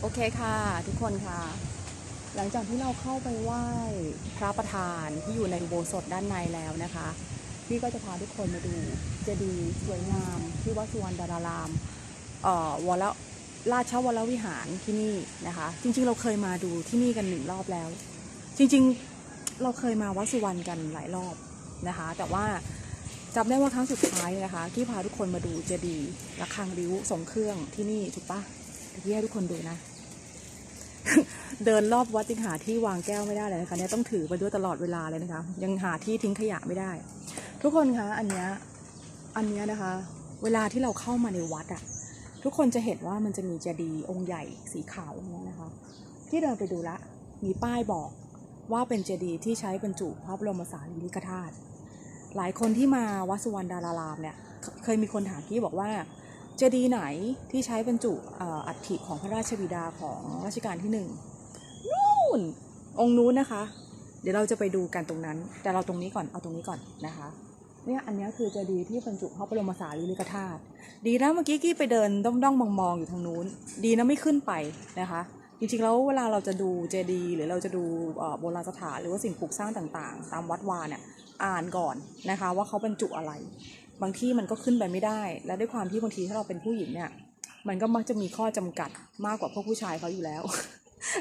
โอเคค่ะ ทุกคนค่ะ หลังจากที่เราเข้าไปไหว้พระประธานที่อยู่ในอุโบสถด้านในแล้วนะคะ พี่ก็จะพาทุกคนมาดูเจดีย์สวยงามที่วัดสุวรรณดารารามเอ่อวรราชวรวิหารที่นี่นะคะ จริง ๆ เราเคยมาดูที่นี่กันหนึ่งรอบแล้ว จริง ๆ เราเคยมาวัดสุวรรณกันหลายรอบนะคะ แต่ว่าจำได้ว่าครั้งสุดท้ายนะคะ ที่พาทุกคนมาดูเจดีย์ระฆังริ้วทรงเครื่องที่นี่ถูกปะ พี่ให้ทุกคนดูนะ เดินรอบวัดยังหาที่วางแก้วไม่ได้เลยนะคะเนี่ยต้องถือไปด้วยตลอดเวลาเลยนะคะ ยังหาที่ทิ้งขยะไม่ได้ ทุกคนคะอันเนี้ยอันเนี้ยนะคะ เวลาที่เราเข้ามาในวัดอะทุกคนจะเห็นว่ามันจะมีเจดีย์องค์ใหญ่สีขาวอย่างเงี้ยนะคะ ที่เดินไปดูละ มีป้ายบอกว่าเป็นเจดีย์ที่ใช้บรรจุพระบรมสารีริกธาตุหลายคนที่มาวัดสุวรรณดารารามเนี่ย เคเคยมีคนถามกี้บอกว่า เจดีย์ไหนที่ใช้บรรจุอ,อัฐิของพระราชบิดาของรัชกาลที่หนึ่งนู่นองค์นู้นนะคะ เดี๋ยวเราจะไปดูกันตรงนั้น แต่เราตรงนี้ก่อนเอาตรงนี้ก่อนนะคะเนี่ยอันนี้คือเจดีย์ที่บรรจุพระบรมสารีริกธาตุดีนะเมื่อกี้กี้ไปเดินด้อมด้อมมองมองๆอยู่ทางนู้น ดีนะไม่ขึ้นไปนะคะ จริงๆแล้วเวลาเราจะดูเจดีย์หรือเราจะดูโบราณสถานหรือว่าสิ่งปลูกสร้างต่างๆ ตามวัดวาเนี่ยอ่านก่อนนะคะว่าเขาบรรจุอะไร บางที่มันก็ขึ้นไปไม่ได้ และด้วยความที่บางทีถ้าเราเป็นผู้หญิงเนี่ย มันก็มักจะมีข้อจำกัดมากกว่าพวกผู้ชายเขาอยู่แล้ว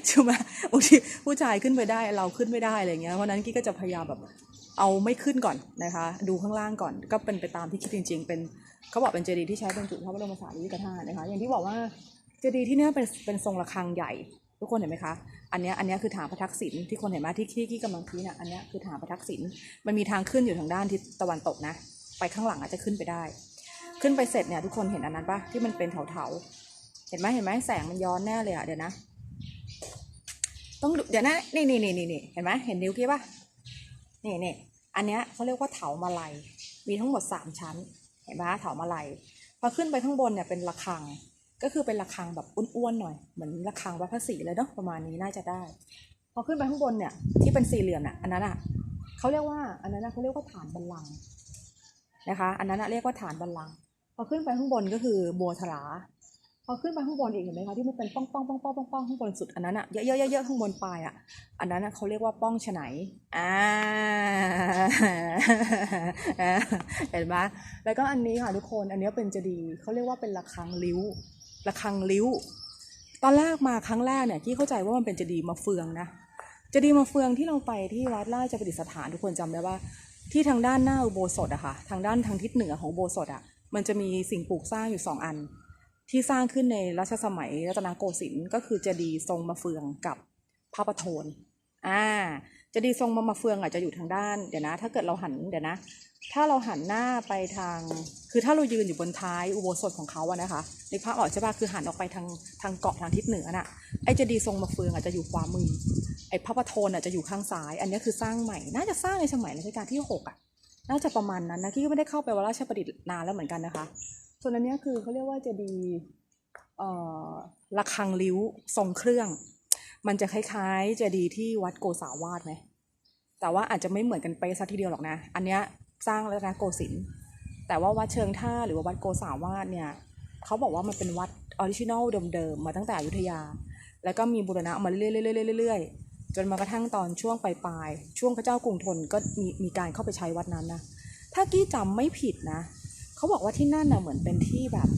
ใช่ไหมบางทีผู้ชายขึ้นไปได้เราขึ้นไม่ได้อะไรเงี้ยเพราะนั้นกี้ก็จะพยายามแบบเอาไม่ขึ้นก่อนนะคะ ดูข้างล่างก่อนก็เป็นไปตามที่คิดจริง ๆ เป็นเขาบอกเป็นเจดีย์ที่ใช้บรรจุพระบรมสารีริกธาตุนะคะ อย่างที่บอกว่าเจดีย์ที่เนี้ยเป็นเป็นทรงระฆังใหญ่ ทุกคนเห็นไหมคะอันเนี้ยอันเนี้ยคือฐานพระทักษิณที่คนเห็นไหมที่ที่ที่กำลังชี้น่ะอันนี้คือฐานพระทักษิณมันมีทางขึ้นอยู่ทางด้านทิศตะวันตกนะ ไปข้างหลังอาจจะขึ้นไปได้ ขึ้นไปเสร็จเนี่ยทุกคนเห็นอันนั้นปะที่มันเป็นเถาๆเห็นไหมเห็นไหมแสงมันย้อนแน่เลยอะเดี๋ยวนะ ต้องดูเดี๋ยวนะนี่นี่นี่นี่นี่เห็นไหมเห็นนิ้วกี้ปะนี่นี่อันเนี้ยเขาเรียกว่าเถามาลัยมีทั้งหมดสามชั้น เห็นไหมเถามาลัยพอขึ้นไปข้างบนเนี่ยเป็นระฆังก็คือเป็นระฆังแบบอ้วนๆหน่อยเหมือนระฆังวัดพระศรีเลยเนาะประมาณนี้น่าจะได้ พอขึ้นไปข้างบนเนี่ยที่เป็นสี่เหลี่ยมน่ะอันนั้นอะเขาเรียกว่าอันนั้นเขาเรียกว่าฐานบัลลังก์ นะคะ อันนั้นเรียกว่าฐานบัลลังก์พอขึ้นไปข้างบนก็คือบัวทลาพอขึ้นไปข้างบนอีกเห็นไหมคะที่มันเป็นป้องป้องป้องป้องป้องป้องข้างบนสุดอันนั้นอะเยอะเยอะเยอะเยอะข้างบนปลายอะอันนั้นเขาเรียกว่าป้องฉไนอ่าเห็นไหมแล้วก็อันนี้ค่ะทุกคนอันนี้เป็นเจดีย์เขาเรียกว่าเป็นระฆังริ้วระฆังริ้ว ตอนแรกมาครั้งแรกเนี่ยที่เข้าใจว่ามันเป็นเจดีย์มาเฟืองนะเจดีย์มาเฟืองที่เราไปที่วัดราชประดิษฐานทุกคนจำได้ว่า ที่ทางด้านหน้าอุโบสถอะค่ะ ทางด้านทางทิศเหนือของอุโบสถอะมันจะมีสิ่งปลูกสร้างอยู่สองอัน ที่สร้างขึ้นในรัชสมัยรัตนโกสินทร์ก็คือเจดีย์ทรงมาเฟืองกับพระประโทนอ่าเจดีย์ทรงมามาเฟืองอาจจะอยู่ทางด้านเดี๋ยวนะ ถ้าเกิดเราหันเดี๋ยวนะ ถ้าเราหันหน้าไปทาง คือถ้าเรายืนอยู่บนท้ายอุโบสถของเขาอะนะคะในพระออกใช่ปะคือหันออกไปทางทางเกาะทางทิศเหนือน่ะ ไอ้เจดีย์ทรงมาเฟืองอาจจะอยู่ขวามือ ไอ้พระประโทนอะจะอยู่ข้างซ้าย อันนี้คือสร้างใหม่ น่าจะสร้างในสมัยรัชกาลที่หกอะน่าจะประมาณนั้นนะที่ก็ไม่ได้เข้าไปวัดราชประดิษฐ์นานแล้วเหมือนกันนะคะ ส่วนอันนี้คือเขาเรียกว่าเจดีย์เอ่อระฆังริ้วทรงเครื่อง มันจะคล้ายๆเจดีย์ที่วัดโกษาวาสไหมแต่ว่าอาจจะไม่เหมือนกันเป๊ะซะทีเดียวหรอกนะ อันเนี้ย สร้างแล้วนะโกสินทร์แต่ว่าวัดเชิงท่าหรือว่าวัดโกษาวาสเนี่ยเขาบอกว่ามันเป็นวัดออริจินอลเดิมๆมาตั้งแต่อยุธยา แล้วก็มีบูรณะมาเรื่อยๆๆๆจนมากระทั่งตอนช่วงปลายๆช่วงพระเจ้ากรุงธนก็มีมีการเข้าไปใช้วัดนั้นนะถ้ากี้จำไม่ผิดนะเขาบอกว่าที่นั่นน่ะเหมือนเป็นที่แบบ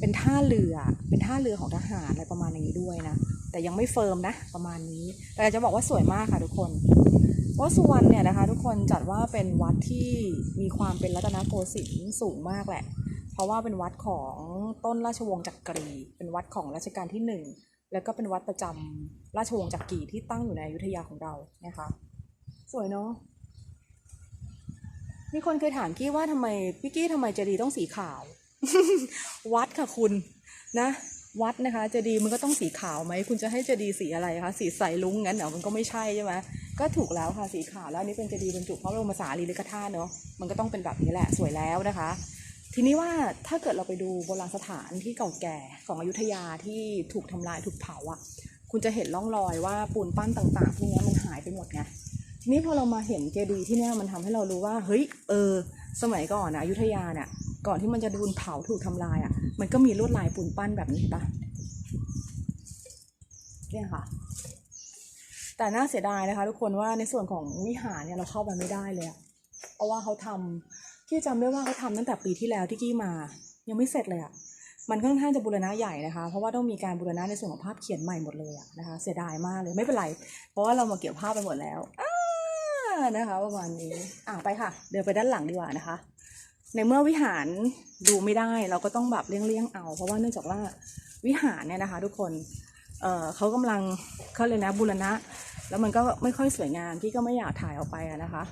เป็นท่าเรือเป็นท่าเรือของทหารอะไรประมาณอย่างนี้ด้วยนะแต่ยังไม่เฟิร์มนะประมาณนี้แต่จะบอกว่าสวยมากค่ะทุกคน วัดสุวรรณเนี่ยนะคะทุกคนจัดว่าเป็นวัดที่มีความเป็นรัตนโกสินทร์สูงมากแหละ เพราะว่าเป็นวัดของต้นราชวงศ์จักรี เป็นวัดของรัชกาลที่หนึ่งแล้วก็เป็นวัดประจำราชวงศ์จักรีที่ตั้งอยู่ในอยุธยาของเรานะคะ สวยเนาะมีคนเคยถามกี้ว่าทำไมพี่กี้ทำไมเจดีย์ต้องสีขาว วัดค่ะคุณนะ วัดนะคะเจดีย์มันก็ต้องสีขาวไหมคุณจะให้เจดีย์สีอะไรคะสีใสลุ้งงั้นเหรอมันก็ไม่ใช่ใช่ไหม ก็ถูกแล้วค่ะสีขาวแล้วอันนี้เป็นเจดีย์บรรจุพระบรมสารีริกธาตุเนาะมันก็ต้องเป็นแบบนี้แหละสวยแล้วนะคะ ทีนี้ว่าถ้าเกิดเราไปดูโบราณสถานที่เก่าแก่ของอยุธยาที่ถูกทำลายถูกเผาอะ คุณจะเห็นร่องรอยว่าปูนปั้นต่างๆพวกนี้มันหายไปหมดไงทีนี้พอเรามาเห็นเจดีย์ที่เนี่ยมันทำให้เรารู้ว่าเฮ้ยเออ สมัยก่อนนะอยุธยาเนี่ยก่อนที่มันจะโดนเผาถูกทำลายอะ มันก็มีลวดลายปูนปั้นแบบนี้ปะเนี่ยค่ะ แต่น่าเสียดายนะคะ ทุกคนว่าในส่วนของวิหารเนี่ยเราเข้าไปไม่ได้เลยเพราะว่าเขาทำที่จำได้ว่าเขาทำตั้งแต่ปีที่แล้วที่กี้มา ยังไม่เสร็จเลยอะมันค่อนข้างจะบูรณะใหญ่นะคะ เพราะว่าต้องมีการบูรณะในส่วนของภาพเขียนใหม่หมดเลยอะนะคะ เสียดายมากเลยไม่เป็นไร เพราะว่าเรามาเก็บภาพไปหมดแล้วนะคะประมาณนี้อะไปค่ะ เดินไปด้านหลังดีกว่านะคะ ในเมื่อวิหารดูไม่ได้เราก็ต้องแบบเลี่ยงๆเอา เพราะว่าเนื่องจากว่าวิหารเนี่ยนะคะ ทุกคนเเขากำลังเขาเลยนะบูรณะ แล้วมันก็ไม่ค่อยสวยงามที่ก็ไม่อยากถ่ายออกไปอะนะคะ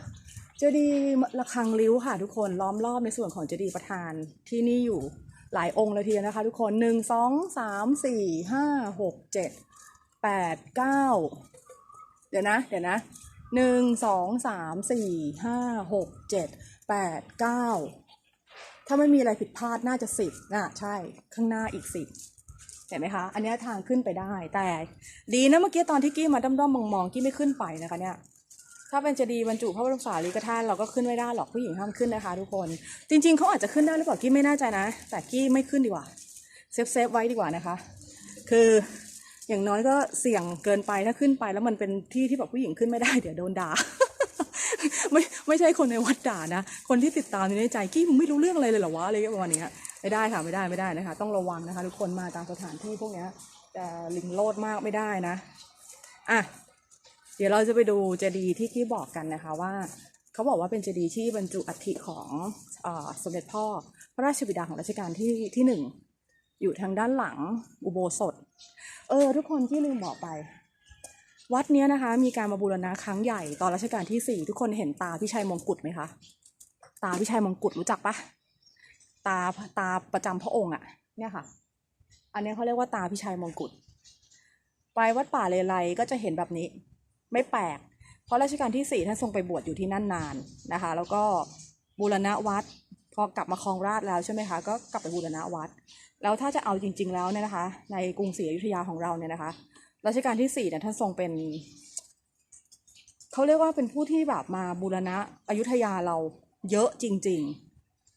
เจดีย์ระฆังริ้วค่ะทุกคนล้อมรอบในส่วนของเจดีย์ประธานที่นี่อยู่หลายองค์เลยทีเดียวนะคะ ทุกคนหนึ่งสองสามสี่ห้าหกเจ็ดแปดเก้าเดี๋ยวนะ เดี๋ยวนะหนึ่งสองสามสี่ห้าหกเจ็ดแปดเก้าถ้าไม่มีอะไรผิดพลาดน่าจะสิบน่ะใช่ ข้างหน้าอีกสิบ เห็นไหมคะ อันนี้ทางขึ้นไปได้ แต่ดีนะเมื่อกี้ตอนที่กี้มาด้อมๆมองๆกี้ไม่ขึ้นไปนะคะเนี่ย ถ้าเป็นเจดีย์บรรจุพระบรมสารีริกธาตุเราก็ขึ้นไม่ได้หรอกผู้หญิงห้ามขึ้นนะคะ ทุกคน จริง ๆเขาอาจจะขึ้นได้หรือเปล่ากี้ไม่แน่ใจนะ แต่กี้ไม่ขึ้นดีกว่า เซฟเซฟไว้ดีกว่านะคะ คืออย่างน้อยก็เสี่ยงเกินไปถ้าขึ้นไป แล้วมันเป็นที่ที่แบบผู้หญิงขึ้นไม่ได้เดี๋ยวโดนด่าไม่ไม่ใช่คนในวัดด่านะ คนที่ติดตามอยู่ในใจกี้มึงไม่รู้เรื่องอะไรเลยเหรอวะอะไรประมาณนี้ ไม่ได้ค่ะไม่ได้ไม่ได้นะคะ ต้องระวังนะคะ ทุกคนมาตามสถานที่พวกเนี้ยแต่ลิงโลดมากไม่ได้นะอะเดี๋ยวเราจะไปดูเจดีย์ที่กี้บอกกันนะคะว่าเขาบอกว่าเป็นเจดีย์ที่บรรจุอัฐิของออสมเด็จพ่อ พระราชบิดาของรัชกาลที่ที่หนึ่งอยู่ทางด้านหลังอุโบสถ เออ ทุกคนที่ลืมบอกไป วัดเนี้ยนะคะ มีการมาบูรณะครั้งใหญ่ตอนรัชกาลที่สี่ทุกคนเห็นตาพิชัยมงกุฎไหมคะ ตาพิชัยมงกุฎรู้จักปะ ตาตาประจำพระองค์อะเนี่ยค่ะ อันนี้เขาเรียกว่าตาพิชัยมงกุฎไปวัดป่าเลไลก็จะเห็นแบบนี้ ไม่แปลก เพราะรัชกาลที่สี่ท่านทรงไปบวชอยู่ที่นั่นนานนะคะ แล้วก็บูรณะวัดพอกลับมาครองราชแล้วใช่ไหมคะ ก็กลับไปบูรณะวัด แล้วถ้าจะเอาจริง ๆ แล้วเนี่ยนะคะ ในกรุงศรีอยุธยาของเราเนี่ยนะคะรัชกาลที่สี่เนี่ยท่านทรงเป็นเขาเรียกว่าเป็นผู้ที่แบบมาบูรณะอยุธยาเราเยอะจริง ๆ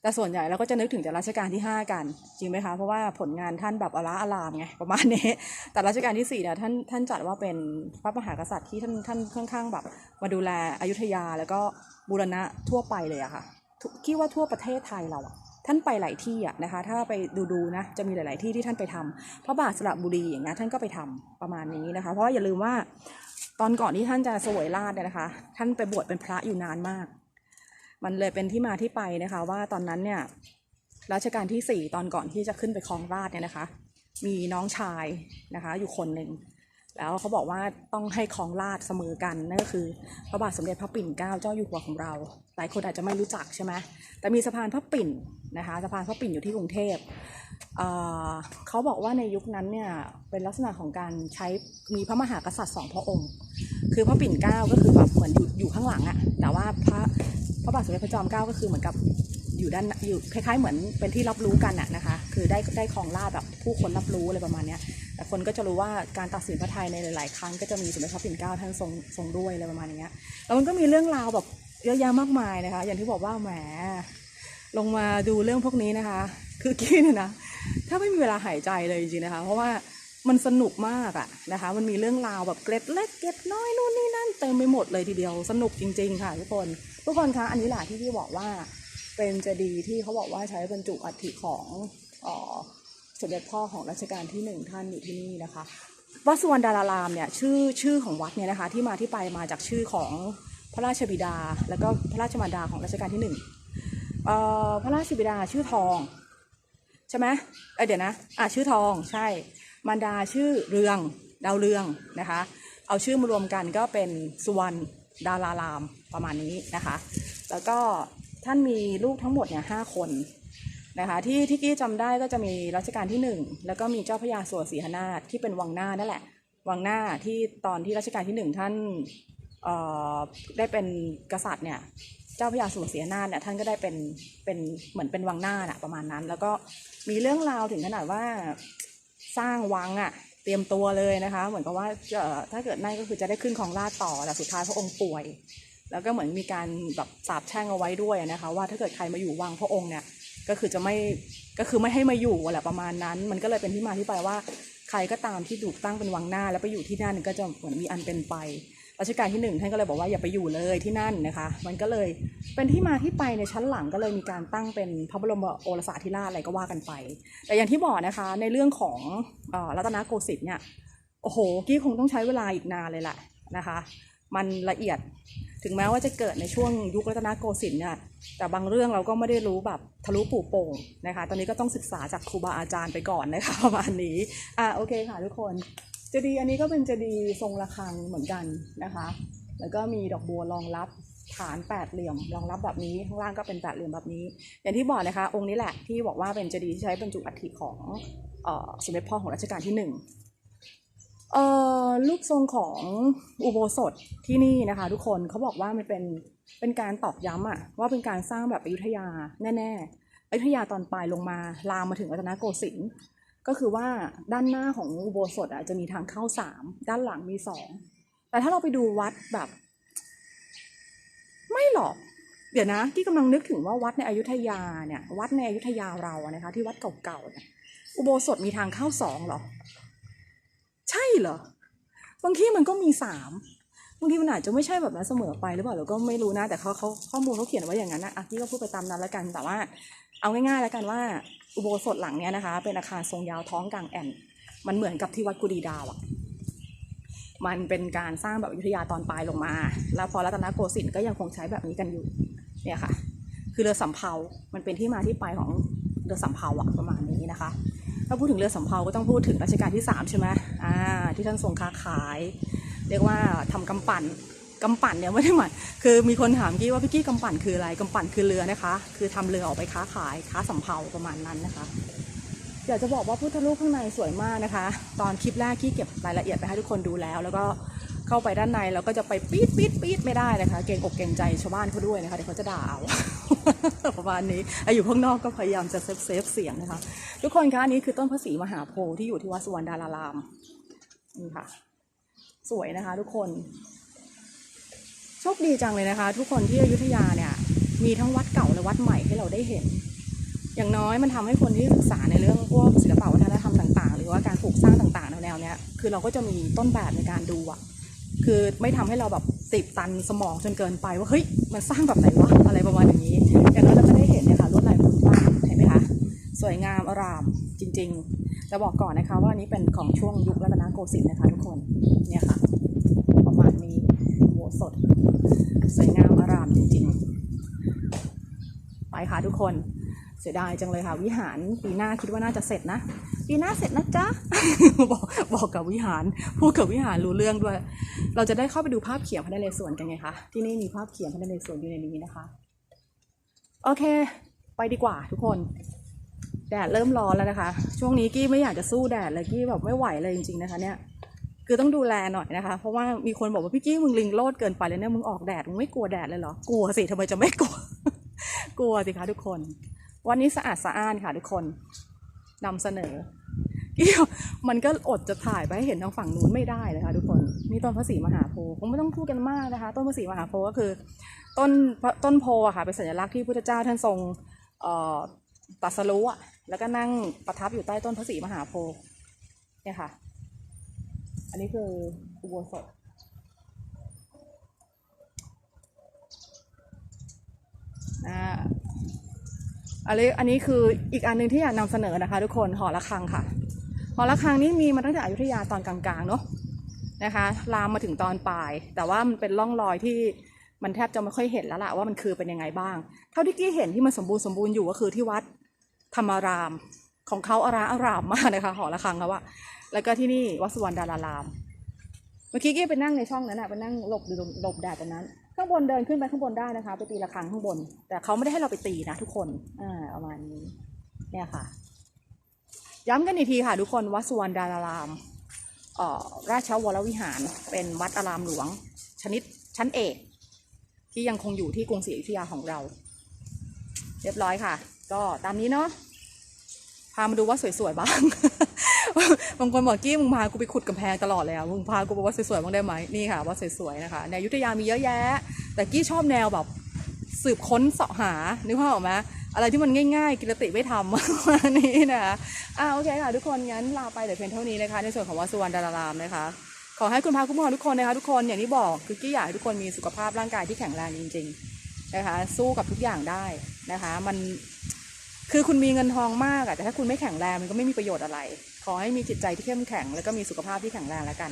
แต่ส่วนใหญ่เราก็จะนึกถึงแต่รัชกาลที่ห้ากัน จริงไหมคะเพราะว่าผลงานท่านแบบอลาอลามไงประมาณนี้ แต่รัชกาลที่สี่เนี่ยท่านท่านจัดว่าเป็นพระมหากษัตริย์ที่ท่านท่านค่อนข้างแบบมาดูแลอยุธยาแล้วก็บูรณะทั่วไปเลยอะค่ะคิดว่าทั่วประเทศไทยเราอะท่านไปหลายที่อะนะคะ ถ้าไปดูดูๆนะจะมีหลาย ๆ ที่ที่ท่านไปทำพระบาทสระบุรีอย่างเงี้ยท่านก็ไปทำประมาณนี้นะคะ เพราะอย่าลืมว่าตอนก่อนที่ท่านจะสวยราชเนี่ยนะคะ ท่านไปบวชเป็นพระอยู่นานมาก มันเลยเป็นที่มาที่ไปนะคะ ว่าตอนนั้นเนี่ยรัชกาลที่สี่ตอนก่อนที่จะขึ้นไปครองราชเนี่ยนะคะ มีน้องชายนะคะ อยู่คนหนึ่งแล้วเขาบอกว่าต้องให้ครองราชเสมอกันนั่นก็คือพระบาทสมเด็จพระปิ่นเกล้าเจ้าอยู่หัวของเรา หลายคนอาจจะไม่รู้จักใช่ไหมแต่มีสะพานพระปิ่นนะคะสะพานพระปิ่นอยู่ที่กรุงเทพเเขาบอกว่าในยุคนั้นเนี่ยเป็นลักษณะของการใช้มีพระมหากษัตริย์สองพระองค์ คือพระปิ่นเกล้าก็คือแบบเหมือนอยู่อยู่ข้างหลังอะแต่ว่าพระ พระบาทสมเด็จพระจอมเกล้าก็คือเหมือนกับอยู่ด้านอยู่คล้ายๆเหมือนเป็นที่รับรู้กันอะนะคะ คือได้ได้ครองราชแบบผู้คนรับรู้อะไรประมาณเนี้ยแต่คนก็จะรู้ว่าการตัดสินพระไทยในหลาย ๆ ครั้งก็จะมีสมเด็จพระปิ่นเกล้าท่านทรงทรงด้วยอะไรประมาณเนี้ยแล้วมันก็มีเรื่องราวแบบเยอะแยะมากมายนะคะ อย่างที่บอกว่าแหมลงมาดูเรื่องพวกนี้นะคะ คือกี้เนี่ยนะถ้าไม่มีเวลาหายใจเลยจริงๆนะคะ เพราะว่า มันสนุกมากอะนะคะ มันมีเรื่องราวแบบเกร็ดเล็กเกร็ดน้อยนู่นนี่นั่นเต็มไปหมดเลยทีเดียวสนุกจริง ๆ ค่ะทุกคน ทุกคนคะอันนี้แหละที่พี่บอกว่าเป็นเจดีย์ที่เขาบอกว่าใช้บรรจุอัฐิของออสมเด็จพ่อของรัชกาลที่หนึ่งท่านอยู่ที่นี่นะคะวัดสุวรรณดารารามเนี่ยชื่อชื่อของวัดเนี่ยนะคะที่มาที่ไปมาจากชื่อของพระราชบิดา แล้วก็พระราชมารดาของรัชกาลที่หนึ่งเอ่อพระราชบิดาชื่อทองใช่ไหมเเดี๋ยวนะอะชื่อทองใช่ มารดาชื่อเรืองดาวเรืองนะคะ เอาชื่อมารวมกันก็เป็นสุวรรณดารารามประมาณนี้นะคะ แล้วก็ท่านมีลูกทั้งหมดเนี่ยห้าคนนะคะที่ที่กี้จำได้ก็จะมีรัชกาลที่หนึ่งแล้วก็มีเจ้าพระยาสัวศรีหนาถที่เป็นวังหน้านั่นแหละ วังหน้าที่ตอนที่รัชกาลที่หนึ่งท่านเอ่อได้เป็นกษัตริย์เนี่ยเจ้าพระยาสุวรรณศรีหนาถเนี่ยท่านก็ได้เป็นเป็นเหมือนเป็นวังหน้าน่ะประมาณนั้น แล้วก็มีเรื่องราวถึงขนาดว่า สร้างวังอะ เตรียมตัวเลยนะคะ เหมือนกับว่าจะถ้าเกิดนั่นก็คือจะได้ขึ้นของราชต่อแต่สุดท้ายพระองค์ป่วย แล้วก็เหมือนมีการแบบสาบแช่งเอาไว้ด้วยนะคะ ว่าถ้าเกิดใครมาอยู่วังพระองค์เนี่ยก็คือจะไม่ก็คือไม่ให้มาอยู่แหละประมาณนั้น มันก็เลยเป็นที่มาที่ไปว่าใครก็ตามที่ถูกตั้งเป็นวังหน้า แล้วไปอยู่ที่นั่นก็จะเหมือนมีอันเป็นไป รัชกาลที่หนึ่งท่านก็เลยบอกว่าอย่าไปอยู่เลยที่นั่นนะคะ มันก็เลยเป็นที่มาที่ไปในชั้นหลังก็เลยมีการตั้งเป็นพระบรมโอรสาธิราชอะไรก็ว่ากันไป แต่อย่างที่บอกนะคะในเรื่องของรัตนโกสินทร์เนี่ยโอ้โหกี้คงต้องใช้เวลาอีกนานเลยแหละนะคะ มันละเอียดถึงแม้ว่าจะเกิดในช่วงยุครัตนโกสินทร์เนี่ยแต่บางเรื่องเราก็ไม่ได้รู้แบบทะลุปูโป่งนะคะ ตอนนี้ก็ต้องศึกษาจากครูบาอาจารย์ไปก่อนนะคะประมาณนี้อะโอเคค่ะทุกคน เจดีย์อันนี้ก็เป็นเจดีย์ทรงระฆังเหมือนกันนะคะ แล้วก็มีดอกบัวรองรับฐานแปดเหลี่ยมรองรับแบบนี้ข้างล่างก็เป็นแปดเหลี่ยมแบบนี้ อย่างที่บอกนะคะ องค์นี้แหละที่บอกว่าเป็นเจดีย์ที่ใช้บรรจุอัฐิของออสมเด็จพ่อของรัชกาลที่หนึ่งลูกทรงของอุโบสถที่นี่นะคะ ทุกคนเขาบอกว่ามันเป็นเป็นการตอกย้ำอะว่าเป็นการสร้างแบบอยุธยาแน่ๆอยุธยาตอนปลายลงมาลามมาถึงรัตนโกสินทร์ ก็คือว่าด้านหน้าของอุโบสถอะจะมีทางเข้าสามด้านหลังมีสองแต่ถ้าเราไปดูวัดแบบ ไม่หรอก เดี๋ยวนะที่กำลังนึกถึงว่าวัดในอยุธยาเนี่ย วัดในอยุธยาเราอะนะคะ ที่วัดเก่าๆเนี่ยอุโบสถมีทางเข้าสองหรอ ใช่เหรอบางที่มันก็มีสามบางทีมันอาจจะไม่ใช่แบบนั้นเสมอไปหรือเปล่าเราก็ไม่รู้นะ แต่เขาเขาข้อมูลเขาเขียนไว้อย่างนั้นนะอะพี่ก็พูดไปตามนั้นแล้วกันแต่ว่า เอาง่ายๆแล้วกันว่า อุโบสถหลังเนี้ยนะคะ เป็นอาคารทรงยาวท้องกลางแอ่น มันเหมือนกับที่วัดกุดีดาวอะมันเป็นการสร้างแบบอยุธยาตอนปลายลงมา แล้วพอรัตนโกสินทร์ก็ยังคงใช้แบบนี้กันอยู่ เนี่ยค่ะ คือเรือสำเภา มันเป็นที่มาที่ไปของเรือสำเภาอะประมาณนี้นะคะ ถ้าพูดถึงเรือสำเภาก็ต้องพูดถึงรัชกาลที่3ใช่ไหมอ่า ที่ท่านทรงค้าขาย เรียกว่าทำกำปั่น กำปั่นเนี่ยไม่ได้หมายคือมีคนถามกี้ว่าพี่กี้กำปั่นคืออะไรกำปั่นคือเรือนะคะ คือทำเรือออกไปค้าขายค้าสำเภาประมาณนั้นนะคะอยากจะบอกว่าพุทธรูปข้างในสวยมากนะคะ ตอนคลิปแรกกี้เก็บรายละเอียดไปให้ทุกคนดูแล้ว แล้วก็เข้าไปด้านในแล้วก็จะไปปี๊ดปี๊ดปี๊ดไม่ได้นะคะ เกรงอกเกรงใจชาวบ้านเขาด้วยนะคะเดี๋ยวเขาจะด่าเอาประมาณนี้ออยู่ข้างนอกก็พยายามจะเซฟเซฟเสียงนะคะ ทุกคนคะอันนี้คือต้นพระศรีมหาโพธิ์ที่อยู่ที่วัดสุวรรณดารารามนี่ค่ะ สวยนะคะ ทุกคน โชคดีจังเลยนะคะ ทุกคนที่อยุธยาเนี่ยมีทั้งวัดเก่าและวัดใหม่ให้เราได้เห็น อย่างน้อยมันทำให้คนที่ศึกษาในเรื่องพวกศิลปวัฒนธรรมต่าง ๆ หรือว่าการปลูกสร้างต่างๆแนวๆเนี้ยคือเราก็จะมีต้นแบบในการดูอะคือไม่ทำให้เราแบบติดตันสมองจนเกินไปว่าเฮ้ยมันสร้างแบบไหนวะอะไรประมาณอย่างนี้อย่างน้อยเราก็ได้เห็นเนี่ยค่ะลวดลายพื้นบ้านเห็นไหมคะสวยงามอารามจริงๆจะบอกก่อนนะคะว่านี้เป็นของช่วงยุครัตนโกสินทร์นะคะทุกคนเนี่ยค่ะประมาณนี้โหสด สวยงามอารามจริงๆ ไปค่ะทุกคนเสียดายจังเลยค่ะวิหารปีหน้าคิดว่าน่าจะเสร็จนะ ปีหน้าเสร็จนะจ๊ะบอกบอกกับวิหารพูดกับวิหารรู้เรื่องด้วย เราจะได้เข้าไปดูภาพเขียนพระนเรศวรกันไงคะที่นี่มีภาพเขียนพระนเรศวรอยู่ในนี้นะคะ โอเค ไปดีกว่าทุกคนแดดเริ่มร้อนแล้วนะคะ ช่วงนี้กี้ไม่อยากจะสู้แดดเลยกี้แบบไม่ไหวเลยจริงๆนะคะเนี่ย คือต้องดูแลหน่อยนะคะ เพราะว่ามีคนบอกว่าพี่กี้มึงลิงโลดเกินไปเลยเนี่ยมึงออกแดดมึงไม่กลัวแดดเลยเหรอกลัวสิทำไมจะไม่กลัว กลัวสิคะทุกคน วันนี้สะอาดสะอ้านค่ะทุกคนนำเสนอกี้มันก็อดจะถ่ายไปให้เห็นทางฝั่งนู้นไม่ได้เลยค่ะทุกคนนี่ต้นพระศรีมหาโพธิ์คงไม่ต้องพูดกันมากนะคะ ต้นพระศรีมหาโพธิ์ก็คือ ต้นต้นโพอะค่ะเป็นสัญลักษณ์ที่พุทธเจ้าท่านทรงตรัสรู้อะแล้วก็นั่งประทับอยู่ใต้ต้นพระศรีมหาโพธิ์เนี่ยค่ะ อันนี้คืออุโบสถอ่าอันนี้อันนี้คืออีกอันหนึ่งที่อยากนำเสนอนะคะ ทุกคนหอระฆังค่ะหอระฆังนี่มีมาตั้งแต่อยุธยาตอนกลางๆเนาะนะคะลามมาถึงตอนปลาย แต่ว่ามันเป็นร่องรอยที่มันแทบจะไม่ค่อยเห็นแล้วล่ะว่ามันคือเป็นยังไงบ้าง เท่าที่กี้เห็นที่มันสมบูรณ์สมบูรณ์อยู่ก็คือที่วัดธรรมาราม ของเขาอาราอารามมากนะคะหอระฆังเขาอะแล้วก็ที่นี่วัดสุวรรณดาราราม เมื่อกี้กี้ไปนั่งในช่องนั้นอะไปนั่งหลบหลบแดดตรงนั้น ข้างบนเดินขึ้นไปข้างบนได้นะคะ ไปตีระฆังข้างบน แต่เขาไม่ได้ให้เราไปตีนะทุกคนอ่าประมาณนี้เนี่ยค่ะ ย้ำกันอีกทีค่ะ ทุกคนวัดสุวรรณดารารามออราชวรวิหารเป็นวัดอารามหลวง ชนิดชั้นเอก ที่ยังคงอยู่ที่กรุงศรีอยุธยาของเรา เรียบร้อยค่ะ ก็ตามนี้เนาะ พามาดูว่าสวยๆบ้าง บางคนบอกกี้มึงพากูไปขุดกำแพงตลอดเลยอะมึงพากูไปว่าสวยๆบ้างได้ไหมนี่ค่ะว่าสวยๆนะคะในยุทธยามีเยอะแยะ แต่กี้ชอบแนวแบบสืบค้นเสาะหา นึกภาพออกไหมอะไรที่มันง่ายๆ กิรติไม่ทำวันนี้นะคะอ่าโอเคค่ะทุกคนงั้นลาไปแต่เพียงเท่านี้นะคะ ในส่วนของวัดสุวรรณดารารามนะคะ ขอให้คุณพาคุ้มครอทุกคนนะคะทุกคนอย่างที่บอกคือกี้อยากให้ทุกคนมีสุขภาพร่างกายที่แข็งแรงจริง ๆ นะคะ สู้กับทุกอย่างได้นะคะ มัน คือคุณมีเงินทองมากอะแต่ถ้าคุณไม่แข็งแรงมันก็ไม่มีประโยชน์อะไร ขอให้มีจิตใจที่เข้มแข็ง แล้วก็มีสุขภาพที่แข็งแรงแล้วกัน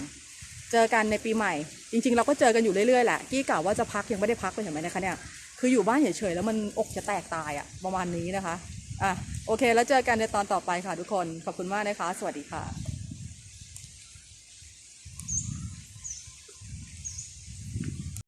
เจอกันในปีใหม่ จริง ๆ เราก็เจอกันอยู่เรื่อยๆแหละกี้กล่าวว่าจะพักยังไม่ได้พักเลยเห็นไหมนะคะเนี่ยคืออยู่บ้านเฉยๆแล้วมันอกจะแตกตายอะประมาณนี้นะคะอะโอเค แล้วเจอกันในตอนต่อไปค่ะทุกคนขอบคุณมากนะคะ สวัสดีค่ะ